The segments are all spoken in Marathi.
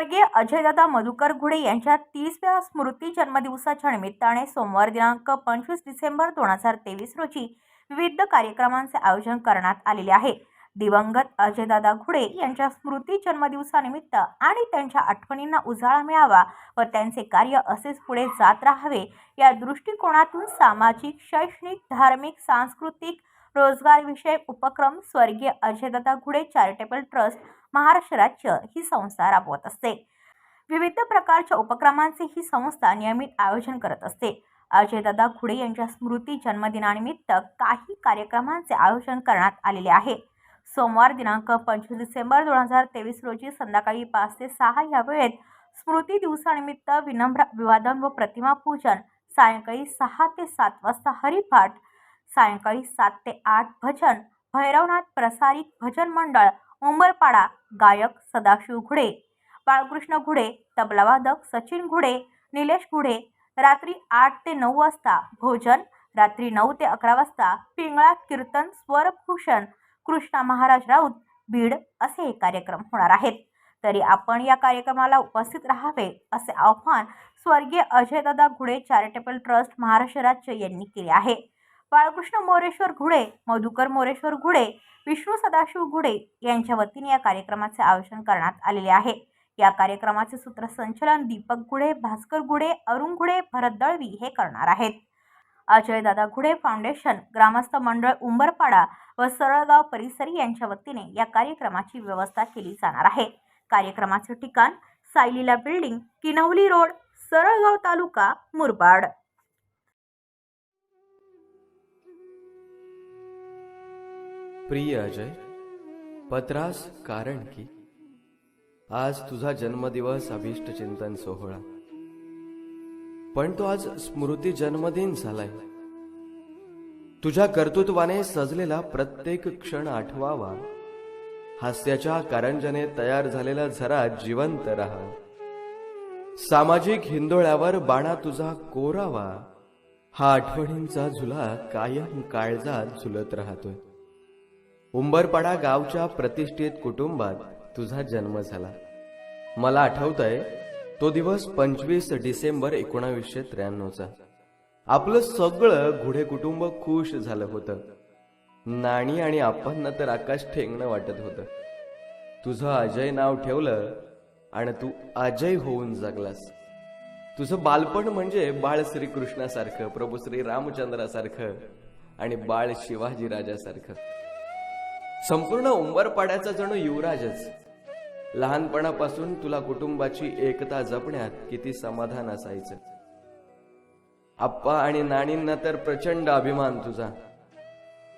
स्वर्गीय अजयदादा मधुकर घुडे यांच्या तीसव्या स्मृती जन्मदिवसाच्या निमित्ताने सोमवार दिनांक पंचवीस डिसेंबर दोन हजार तेवीस रोजी विविध कार्यक्रमांचे आयोजन करण्यात आलेले आहे. दिवंगत अजयदादा घुडे यांच्या स्मृती जन्मदिवसानिमित्त आणि त्यांच्या आठवणींना उजाळा मिळावा व त्यांचे कार्य असेच पुढे जात राहावे या दृष्टिकोनातून सामाजिक शैक्षणिक धार्मिक सांस्कृतिक रोजगारविषयक उपक्रम स्वर्गीय अजयदादा घुडे चॅरिटेबल ट्रस्ट महाराष्ट्र राज्य ही संस्था राबवत असते. विविध प्रकारच्या उपक्रमांचे ही संस्था नियमित आयोजन करत असते. अजयदादा खुडे यांच्या स्मृती जन्मदिनानिमित्त काही कार्यक्रमांचे आयोजन करण्यात आलेले आहे. सोमवार दिनांक पंचवीस डिसेंबर दोन हजार तेवीस रोजी संध्याकाळी पाच ते सहा या वेळेत स्मृती दिवसानिमित्त विनम्र अभिवादन व प्रतिमा पूजन सायंकाळी सहा ते सात वाजता हरिपाठ सायंकाळी सात ते आठ भजन भैरवनाथ प्रसारित भजन मंडळ उंबरपाडा गायक सदाशिव घुडे बाळकृष्ण घुडे तबलावादक सचिन घुडे निलेश घुडे रात्री आठ ते नऊ वाजता भोजन रात्री नऊ ते अकरा वाजता पिंगळा कीर्तन स्वरभूषण कृष्णा महाराज राऊत बीड असे हे कार्यक्रम होणार आहेत. तरी आपण या कार्यक्रमाला उपस्थित राहावे असे आव्हान स्वर्गीय अजयदादा घुडे चॅरिटेबल ट्रस्ट महाराष्ट्र राज्य यांनी केले आहे. बाळकृष्ण मोरेश्वर घुडे मधुकर मोरेश्वर घुडे विष्णू सदाशिव घुडे यांच्या वतीने या कार्यक्रमाचे आयोजन करण्यात आलेले आहे. या कार्यक्रमाचे सूत्रसंचलन दीपक घुडे भास्कर घुडे अरुण घुडे भरत दळवी हे करणार आहेत. अजयदादा घुडे फाउंडेशन ग्रामस्थ मंडळ उंबरपाडा व सरळगाव परिसरी यांच्या वतीने या कार्यक्रमाची व्यवस्था केली जाणार आहे. कार्यक्रमाचे ठिकाण सायलीला बिल्डिंग किनवली रोड सरळगाव तालुका मुरबाड. प्रिय अजय पत्रास कारण की? आज तुझा जन्मदिवस अभिष्ट चिंतन सोहळा. पण तो आज स्मृती जन्मदिन झालाय. तुझ्या कर्तृत्वाने सजलेला प्रत्येक क्षण आठवावा. हास्याच्या कारंजने तयार झालेला झरा जिवंत राहा. सामाजिक हिंदोळ्यावर बाणा तुझा कोरावा. हा आठवणींचा झुला कायम काळजात झुलत राहतोय. उंबरपाडा गावच्या प्रतिष्ठित कुटुंबात तुझा जन्म झाला. मला आठवतंय तो दिवस पंचवीस डिसेंबर एकोणावीसशे त्र्याण्णवचा. आपलं सगळं घुडे कुटुंब खुश झालं होतं. नाणी आणि आपण तर आकाश ठेंगणं वाटत होतं. तुझं अजय नाव ठेवलं आणि तू अजय होऊन जगलास. तुझं बालपण म्हणजे बाळ श्रीकृष्णासारखं प्रभू श्री रामचंद्रासारखं आणि बाळ शिवाजी राजासारखं संपूर्ण उंबरपाड्याचा जणू युवराजच. लहानपणापासून तुला कुटुंबाची एकता जपण्यात किती समाधान असायचं. आप्पा आणि नाणींना तर प्रचंड अभिमान तुझा.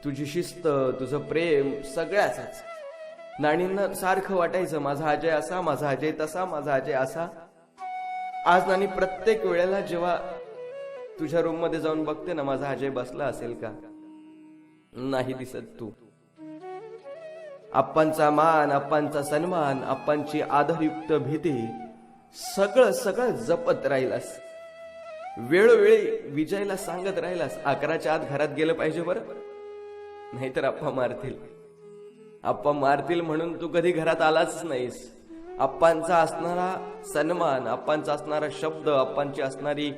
तुझी शिस्त तुझं प्रेम सगळ्याचाच. नाणींना सारखं वाटायचं माझा अजय असा माझा अजय तसा माझा अजय असा. आज नाणी प्रत्येक वेळेला जेव्हा तुझ्या रूममध्ये जाऊन बघते ना माझा अजय बसला असेल का? नाही दिसत तू. आप्पांचा मान आप्पांचा सन्मान आप्पांची आदरयुक्त भीती सगळं सगळं जपत राहिलास. वेळोवेळी विजयला सांगत राहिलास अकराच्या आत घरात गेलं पाहिजे बरं. नाहीतर आप्पा मारतील. आप्पा मारतील म्हणून तू कधी घरात आलाच नाहीस. आप्पांचा असणारा सन्मान आप्पांचा असणारा शब्द आप्पांची असणारी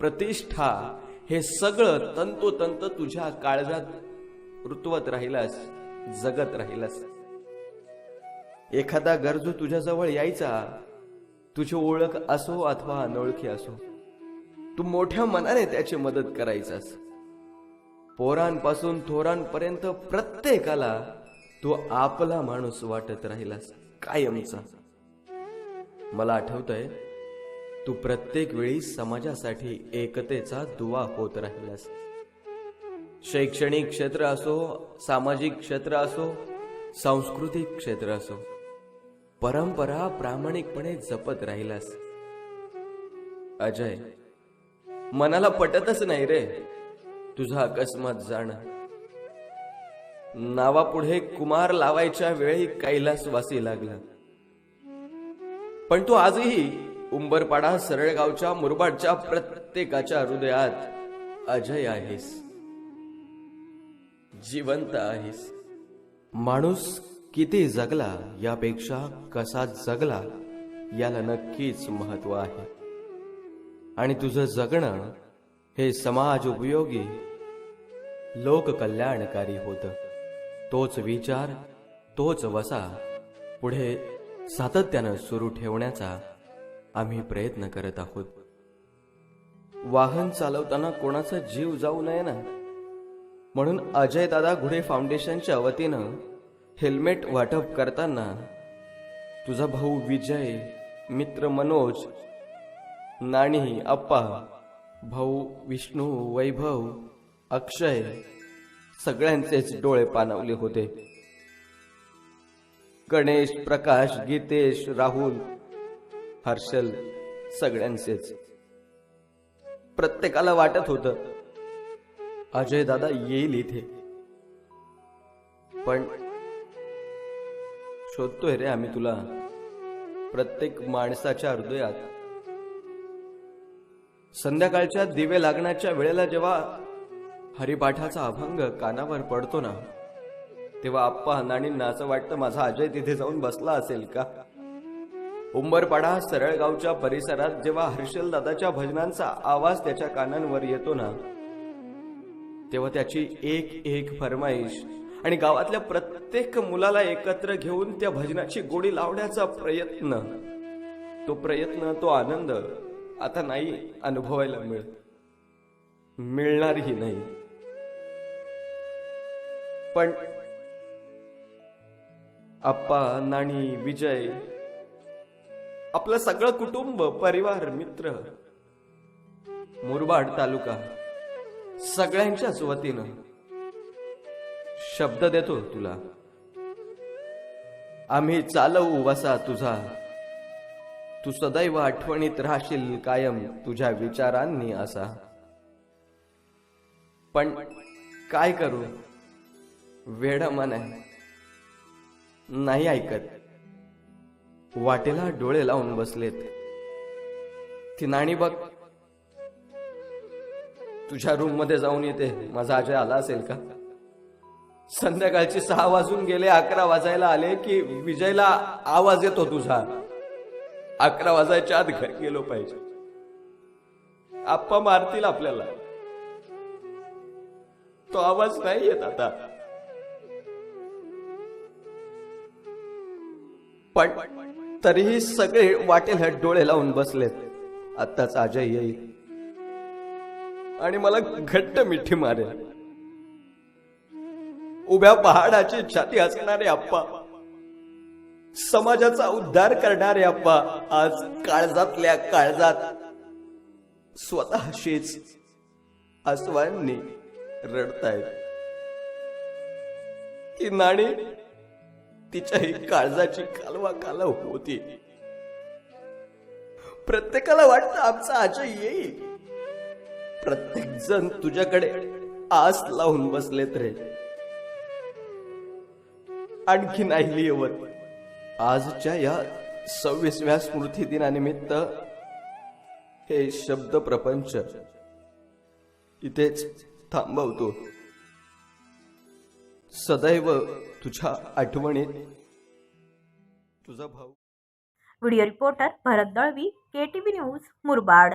प्रतिष्ठा हे सगळं तंतोतंत तुझ्या काळजात ऋतवत राहिलास जगत राहिलास. एखादा गरजू तुझ्याजवळ यायचा तुझी ओळख असो अथवा अनोळखी असो तू मोठ्या मनाने त्याची मदत करायचास. पोरांपासून थोरांपर्यंत प्रत्येकाला तू आपला माणूस वाटत राहिलास कायमचा. मला आठवतंय तू प्रत्येक वेळी समाजासाठी एकतेचा दुवा होत राहिलास. शैक्षणिक क्षेत्र असो सामाजिक क्षेत्र असो सांस्कृतिक क्षेत्र असो परंपरा प्रामाणिकपणे जपत राहिलास. अजय मनाला पटतच नाही रे तुझा अकस्मात जाणं. नावापुढे कुमार लावायच्या वेळी कैलास वासी लागला. पण तू आजही उंबरपाडा सरळगावच्या मुरबाडच्या प्रत्येकाच्या हृदयात अजय आहेस. जिवंत आहेस. माणूस किती जगला यापेक्षा कसा जगला याला नक्कीच महत्त्व आहे. आणि तुझं जगणं हे समाज उपयोगी लोककल्याणकारी होतं. तोच विचार तोच वसा पुढे सातत्यानं सुरू ठेवण्याचा आम्ही प्रयत्न करत आहोत. वाहन चालवताना कोणाचा जीव जाऊ नये ना? म्हणून अजय दादा घुडे फाउंडेशनच्या वतीनं हेल्मेट वाटप करताना तुझा भाऊ विजय मित्र मनोज नाणी अप्पा भाऊ विष्णू वैभव अक्षय सगळ्यांचेच डोळे पाणावले होते. गणेश प्रकाश गीतेश राहुल हर्षल सगळ्यांचेच. प्रत्येकाला वाटत होत अजय दादा येईल इथे. पण शोधतोय रे आम्ही तुला. प्रत्येक माणसाच्या हृदयात. संध्याकाळच्या दिवे लागण्याच्या वेळेला जेव्हा हरिपाठाचा अभंग कानावर पडतो ना तेव्हा आप्पा नाणींना असं वाटतं माझा अजय तिथे जाऊन बसला असेल का? उंबरपाडा सरळगावच्या परिसरात जेव्हा हर्षल दादाच्या भजनांचा आवाज त्याच्या कानांवर येतो ना तेव्हा त्याची एक एक फरमाईश आणि गावातल्या प्रत्येक प्रत्येक मुलाला एकत्र घेऊन त्या भजनाची गोडी लावण्याचा प्रयत्न. तो प्रयत्न तो आनंद आता नाही अनुभवायला मिळत. मिळणारही नाही. पण आप्पा नाणी विजय आपलं सगळं कुटुंब परिवार मित्र मुरबाड तालुका सगळ्यांच्याच वतीनं शब्द देतो तुला. आम्ही चालवू वसा तुझा. तू सदैव आठवणीत राहशील कायम तुझ्या विचारांनी असा. पण काय करू? वेड मन आहे. नाही ऐकत. वाटेला डोळे लावून बसलेत. ती नाणी बघ. तुझ्या रूममध्ये जाऊन येते. माझा अजय आला असेल का? संध्याकाळची सहा वाजून गेले अकरा वाजायला आले की विजयला आवाज येतो तुझा. अकरा वाजायच्या आत घर गेलो पाहिजे. आप्पा मारतील आपल्याला. तो आवाज नाही येत आता. पण तरीही सगळे वाटेल डोळे लावून बसलेत. आत्ताच अजय येईल. आणि मला घट्ट मिठी मारेल. उभ्या पहाडाची छाती असणारे आप्पा. समाजाचा उद्धार करणारे आप्पा आज काळजातल्या काळजात स्वतःशीच अस्वांनी रडतायत. ती नाणी तिच्याही काळजाची कालवा कालव होती. प्रत्येकाला वाटत आमचा आजय येईल. प्रत्येक जण तुझ्याकडे आस लावून बसलेत रे. आणखी नाही येवत. आजच्या या सव्वीसव्या स्मृती दिनानिमित्त हे शब्द प्रपंच इथेच थांबवतो. सदैव तुझ्या आठवणीत तुझा भाऊ. Video reporter Bharat Dalvi K T V news Murbad.